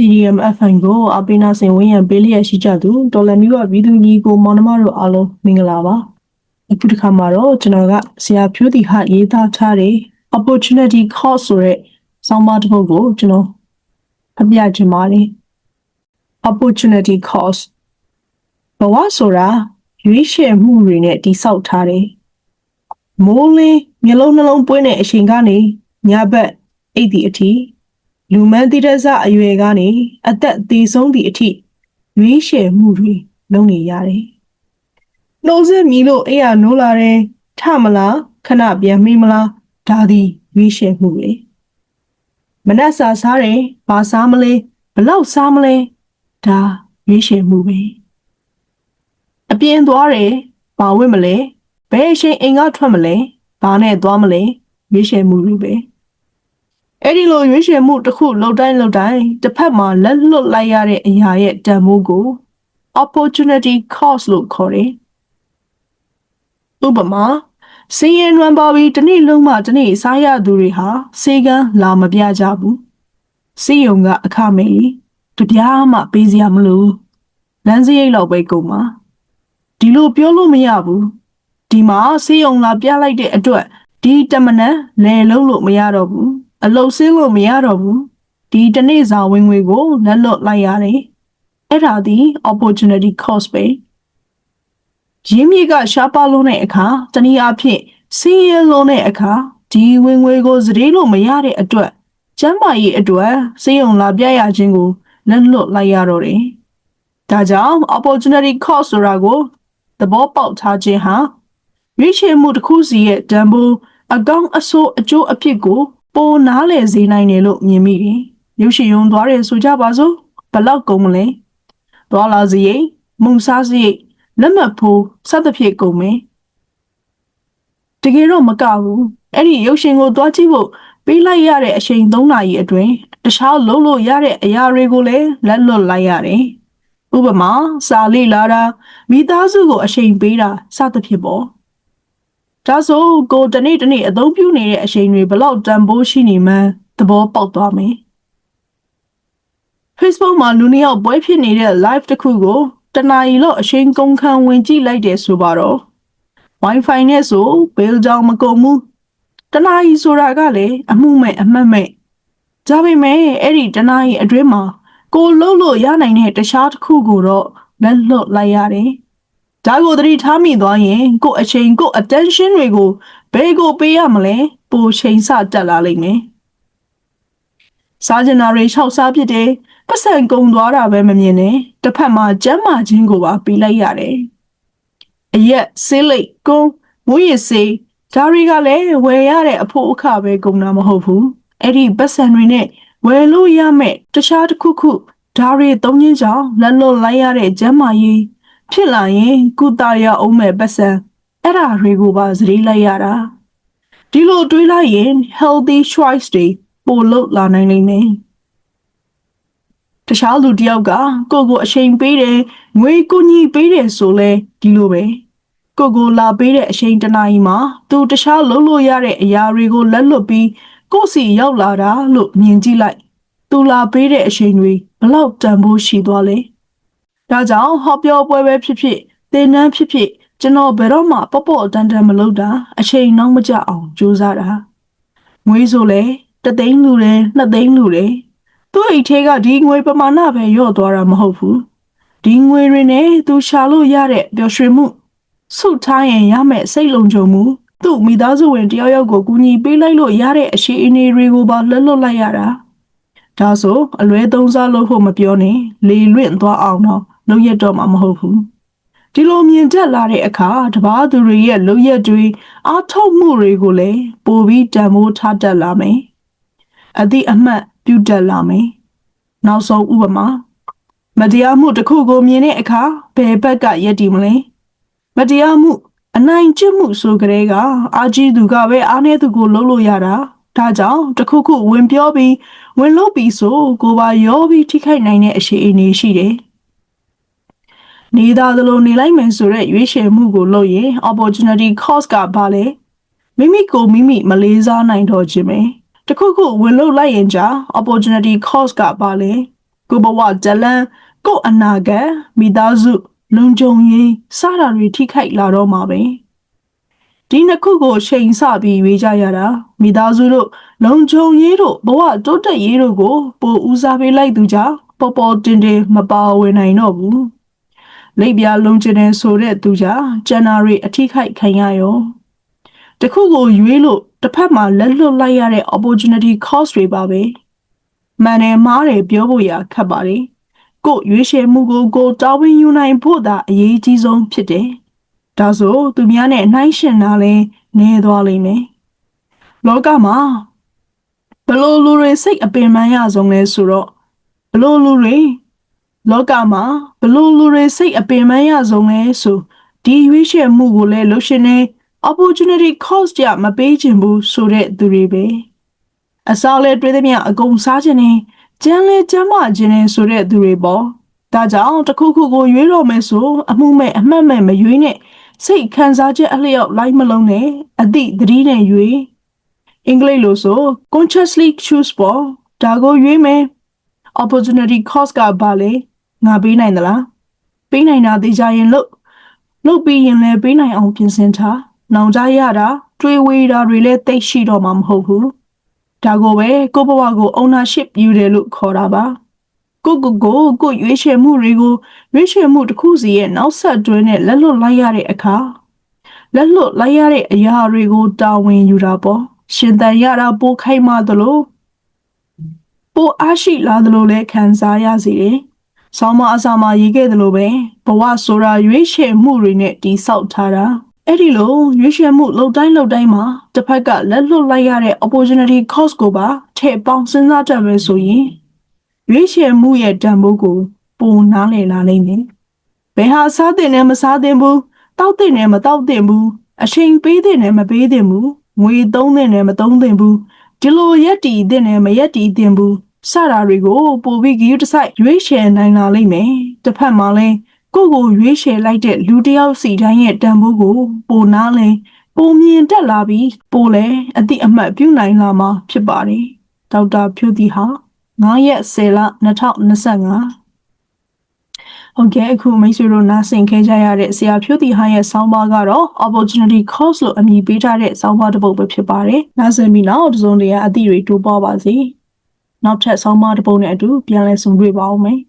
CDM FM ကိုအပိနာစင်ဝင်းရံပေးလျက်ရှိကြသူဒေါ်လာမျိုးကပြည်သူညီကိုမောင်နှမတို့အားလုံးမင်္ဂလာပါအခုတစ်ခါမှာတော့ကျွန်တော်ကဆရာဖြိုးတီဟာရေးသားထားတဲ့ opportunity cost ဆိုတဲ့ဆောင်းပါးတစ်ပုဒ်ကိုကျွန်တော်ဖတ်ပြချင်ပါတယ် opportunity cost ဘဝဆိုတာရွေးချယ်မှုတွေနဲ့တိဆောက်ထားတယ်မိုးလင်းမျိုးလုံးနှလုံးပွင့်တဲ့အချိန်ကနေညဘက်အိတ်ဒီအထိ လူမန်းတိရဇအရွယ်ကနေအသက်သေးဆုံးသည့်အထိရွေးချယ်မှုတွေလုပ်နေရတယ်။နှိုးဆက်မီလို့အဲ့ရနိုးလာတယ်ထမလားခဏပြန်မိမလားဒါသည်ရွေးချယ်မှုတွေမနက်စာစားတယ်ဘာစားမလဲဘလောက်စားမလဲဒါရွေးချယ်မှုပဲအပြင်းသွားတယ်ဘာဝတ်မလဲဘယ်အချိန်အိမ်ကထွက်မလဲဘာနဲ့သွားမလဲရွေးချယ်မှုတွေပဲ အဲ့ဒီလိုရွေးချယ်မှုတစ်ခုလှုပ်တိုင်းလှုပ်တိုင်းတစ်ဖက်မှာလက်လွတ်လိုက်ရတဲ့အရာရဲ့တန်ဖိုးကို opportunity cost လို့ခေါ်တယ်ဥပမာစင်းရဲနွမ်းပါပြီးတစ်နေ့လုံးမှတစ်နေ့စားရသူတွေဟာစေကန်းလာမပြကြဘူးစီယုံကအခမဲ့ကြီးတပြားမှပေးစရာမလိုလမ်းစရိတ်လောက်ပဲကုန်ပါဒီလိုပြောလို့မရဘူးဒီမှာစေယုံလာပြလိုက်တဲ့အတွက်ဒီတမနန်လဲလုံးလို့မရတော့ဘူး အလုတ်ဆင်းလို့မရတော့ဘူးဒီတနေ့စာဝင်ငွေကိုလက်လွတ်လိုက်ရတယ်အဲ့ဒါဒီ opportunity cost ပဲရင်းမြစ်ကရှားပါလုံးတဲ့အခါတနည်းအားဖြင့်စီးရဲလုံးတဲ့အခါဒီဝင်ငွေကိုစရေးလို့မရတဲ့အတွက်ကျမ်းမာရေးအတွက်စေယုံလာပြရခြင်းကိုလက်လွတ်လိုက်ရတော့တယ်ဒါကြောင့် opportunity cost ဆိုတာကိုသဘောပေါက်ထားခြင်းဟာရွေးချယ်မှုတစ်ခုစီရဲ့တန်ဖိုးအကောင်းအဆိုးအကျိုးအဖြစ်ကို ပိုနားလည်စေနိုင်တယ်လို့မြင်မိတယ်။ရုပ်ရှင်ရုံသွားတယ်ဆိုကြပါစို့ဘလောက်ကုန်မလဲ။သွားလာစရိတ်မုံစားစရိတ်လက်မှတ်ဖိုးစသဖြင့်ကုန်မယ်။တကယ်တော့မကဘူး။အဲ့ဒီရုပ်ရှင်ကိုသွားကြည့်ဖို့ပေးလိုက်ရတဲ့အချိန်3နာရီအတွင်းတခြားလုံးလို့ရတဲ့အရာတွေကိုလည်းလက်လွတ်လိုက်ရတယ်။ဥပမာစာလေ့လာတာမိသားစုကိုအချိန်ပေးတာစသဖြင့်ပေါ့။ ဒါဆိုကိုတနေ့တနေ့အသုံးပြုနေတဲ့အချိန်တွေဘလောက်တန်ဖိုးရှိနေမှန်းသဘောပေါက်သွားမယ်။ Facebook မှာလူနှစ်ယောက်ပွဲဖြစ်နေတဲ့ live တစ်ခုကိုတနာရီလောက်အချိန်ကုန်ခံဝင်ကြည့်လိုက်တယ်ဆိုပါတော့ Wi-Fi နဲ့ဆို bill ကြောင်မကုန်ဘူးတနာရီဆိုတာကလည်းအမှုမဲ့အမှတ်မဲ့ဒါပေမဲ့အဲ့ဒီတနာရီအတွင်းမှာကိုလှုပ်လို့ရနိုင်တဲ့တခြားတစ်ခုကိုတော့လက်လွတ်လိုက်ရတယ်။ ဒါကိုသတိထားမိသွားရင်ကိုယ့်အချိန်ကိုယ့် attention တွေကိုဘယ်ကိုပေးရမလဲပိုချိန်ဆတက်လာလိမ့်မယ်။စားကျင်နာတွေလျှောက်စားဖြစ်တယ်ပတ်စံကုန်သွားတာပဲမမြင်နဲ့တစ်ဖက်မှာကျမ်းမာခြင်းကိုပါပေးလိုက်ရတယ်။အရက်ဆေးလိတ်ကုန်းမွေးရစေးဒါတွေကလည်းဝယ်ရတဲ့အဖို့အခပဲကုန်တာမဟုတ်ဘူးအဲ့ဒီပတ်စံတွေနဲ့ဝယ်လို့ရမဲ့တခြားတစ်ခုခုဒါတွေသုံးချင်းကြောင့်လက်လွတ်လိုက်ရတဲ့ကျမ်းမာရေး ဖြစ်လာရင်ကုသရအောင်မဲ့ပတ်စံအဲ့ဒါတွေကိုပါစရေးလိုက်ရတာဒီလိုတွေးလိုက်ရင် healthy choice တွေပိုလို့လာနိုင်လိမ့်မယ်တခြားလူတယောက်ကကိုကိုအချိန်ပေးတယ်ငွေကူညီပေးတယ်ဆိုလဲဒီလိုပဲကိုကိုလာပေးတဲ့အချိန်တနာရီမှာသူတခြားလုပ်လို့ရတဲ့အရာတွေကိုလက်လွတ်ပြီးကိုယ့်စီရောက်လာတာလို့မြင်ကြည့်လိုက် သူလာပေးတဲ့အချိန်တွေဘလောက်တန်ဖိုးရှိသွားလဲ ဒါကြောင့်ဟောပြောပွဲပဲဖြစ်ဖြစ်သင်တန်းဖြစ်ဖြစ်ကျွန်တော်ဘယ်တော့မှပေါ့ပေါ့တန်တန်မလုပ်တာအချိန်နှောင်းမကြအောင်ကြိုးစားတာငွေဆိုလဲတသိန်းလူတယ်နှစ်သိန်းလူတယ်သူ့အိတ်ထဲကဒီငွေပမာဏပဲရော့သွားတာမဟုတ်ဘူးဒီငွေတွေနဲ့သူရှာလို့ရတဲ့ပျော်ရွှင်မှုဆုထားရင်ရမယ့်စိတ်လုံခြုံမှုသူ့မိသားစုဝင်တယောက်ယောက်ကိုကူညီပေးလိုက်လို့ရတဲ့အရှိအနေတွေကိုပါလက်လွတ်လိုက်ရတာဒါဆိုအလွဲသုံးစားလို့ဖို့မပြောနဲ့လေလွင့်သွားအောင်တော့ လုပ်ရတော့မှာမဟုတ်ဘူးဒီလိုမြင်တက်လာတဲ့အခါတပားသူတွေရဲ့လုပ်ရက်တွေအားထုတ်မှုတွေကိုလည်းပိုပြီးတန်ဖိုးထားတတ်လာမယ်အသည့်အမှတ်ပြုတ်လာမယ်နောက်ဆုံးဥပမာမတရားမှုတစ်ခုကိုမြင်တဲ့အခါဘယ်ဘက်ကယက်တည်မလဲမတရားမှုအနိုင်ကျင့်မှုဆိုကြတဲ့ကအာကြီးသူကပဲအားနေသူကိုလှုပ်လို့ရတာဒါကြောင့်တခုခုဝင်ပြောပြီးဝင်လို့ပြီးဆိုကိုပါရောပြီးထိခိုက်နိုင်တဲ့အခြေအနေရှိတယ် နေသားသလိုနေလိုက်မယ်ဆိုတဲ့ရွေးချယ်မှုကိုလုပ်ရင် opportunity cost ကဘာလဲမိမိကိုမိမိမလေးစားနိုင်တော့ခြင်းပဲတခုခုဝင်လို့လိုက်ရင်ကြာ opportunity cost ကဘာလဲကိုဘဝဇလန်းကိုအနာဂတ်မိသားစုလုံခြုံရေးစတာတွေထိခိုက်လာတော့မှာပဲဒီနှစ်ခုကိုချိန်ဆပြီးရွေးကြရတာမိသားစုတို့လုံခြုံရေးတို့ဘဝတိုးတက်ရေးတို့ကိုပိုဦးစားပေးလိုက်သူကြောင့်ပေါ်ပေါ်တင်တင်မပါဝင်နိုင်တော့ဘူး လိပ်ပြားလုံးကျတဲ့ဆိုတဲ့သူကြောင့်ကျန်နာတွေအထိခိုက်ခံရရောတခုကိုရွေးလို့တစ်ဖက်မှာလက်လွတ်လိုက်ရတဲ့ opportunity cost တွေပါပဲမှန်တယ်မှားတယ်ပြောဖို့ရခက်ပါတယ်ကို့ရွေးချယ်မှုကိုကိုတာဝန်ယူနိုင်ဖို့သာအရေးကြီးဆုံးဖြစ်တယ်ဒါဆိုသူများနဲ့နှိုင်းယှဉ်တာလဲနေသွားလိမ့်မယ်လောကမှာဘလို့လူတွေစိတ်အပင်ပန်းရဆုံးလဲဆိုတော့ဘလို့လူတွေ လောကမှာဘလို့လူတွေစိတ်အပင်ပန်းရဆုံးလဲဆိုဒီရွေးချယ်မှုကိုလည်းလှုပ်ရှင်နေ opportunity cost ကြမပေးခြင်းဘူးဆိုတဲ့သူတွေပဲအစားလဲတွေးသမျှအကုန်စားခြင်းနဲ့ကျန်းလဲကျန်းမာခြင်းနဲ့ဆိုတဲ့သူတွေပေါ့ဒါကြောင့်တစ်ခုခုကိုရွေးတော့မယ်ဆိုအမှုမဲ့အမှတ်မဲ့မရွေးနဲ့စိတ်ခံစားချက်အလျောက်လိုက်မလုံးနဲ့အသည့်သတိနဲ့ရွေးအင်္ဂလိပ်လိုဆို consciously choose ပေါ့ဒါကိုရွေးမယ် opportunity cost ကဘာလဲ ငါပေးနိုင်သလားပေးနိုင်တာသိကြရင်လို့လုပ်ပြီးရင်လည်းပေးနိုင်အောင်ပြင်ဆင်ထားနောင်ကြရတာတွေးဝေးတာတွေလည်းသိပ်ရှိတော့မှာမဟုတ်ဘူးဒါကိုပဲကိုယ့်ဘဝကို ownership ယူတယ်လို့ခေါ်တာပါကိုကိုကိုကိုရွေးချယ်မှုတွေကိုရွေးချယ်မှုတစ်ခုစီရဲ့နောက်ဆက်တွဲနဲ့လက်လွတ်လိုက်ရတဲ့အခါလက်လွတ်လိုက်ရတဲ့အရာတွေကိုတာဝန်ယူတာပေါ့ရှင်တန်ရတာပိုခိုက်မှသလိုပိုအားရှိလာသလိုလဲခံစားရစေတယ်။ ဆောင်းမအစာမရေးခဲ့သလိုပဲဘဝဆိုတာရွေးချယ်မှုတွေနဲ့တိဆောက်ထားတာ။အဲ့ဒီလိုရွေးချယ်မှုလှုပ်တိုင်းလှုပ်တိုင်းမှာတစ်ဖက်ကလက်လွတ်လိုက်ရတဲ့ opportunity cost ကိုပါထည့်ပေါင်းစဉ်းစားတတ်မယ်ဆိုရင်ရွေးချယ်မှုရဲ့တန်ဖိုးကိုပိုနားလည်လာလိမ့်မယ်။ဘယ်ဟာစားတဲ့နဲ့မစားတဲ့ဘူးတောက်တဲ့နဲ့မတောက်တဲ့ဘူးအချိန်ပေးတဲ့နဲ့မပေးတဲ့ဘူးငွေသုံးတဲ့နဲ့မသုံးတဲ့ဘူးဒီလိုရက်တီတဲ့နဲ့မရက်တီတဲ့ဘူး စတာတွေကိုပိုပြီးဂရုတစိုက်ရွေးချယ်နိုင်လာလိမ့်မယ်တစ်ဖက်မှာလဲကိုယ့်ကိုရွေးချယ်လိုက်တဲ့လူတစ်ယောက်စီတိုင်းရဲ့တန်ဖိုးကိုပိုနားလဲပိုမြင်တက်လာပြီးပိုလဲအတိအမှတ်ပြုနိုင်လာမှာဖြစ်ပါတယ်ဒေါက်တာဖြူတီဟာ9ရက်10လ2025ဟုတ်ကဲ့အခုမိတ်ဆွေတို့နားဆင်ခဲ့ကြရတဲ့ဆရာဖြိုးတီဟန်ရဲ့ဆောင်းပါးကတော့ opportunity cost လို့အမည်ပေးထားတဲ့ဆောင်းပါးတစ်ပုဒ်ပဲဖြစ်ပါတယ်။နားဆင်ပြီးနောက်တစ်စုံတည်းအသည့်တွေတိုးပွားပါစေ။ နောက်ထပ်ဆောင်းပါးတစ်ပုဒ်နဲ့အတူပြန်လည်ဆုံတွေ့ပါအောင်မယ်။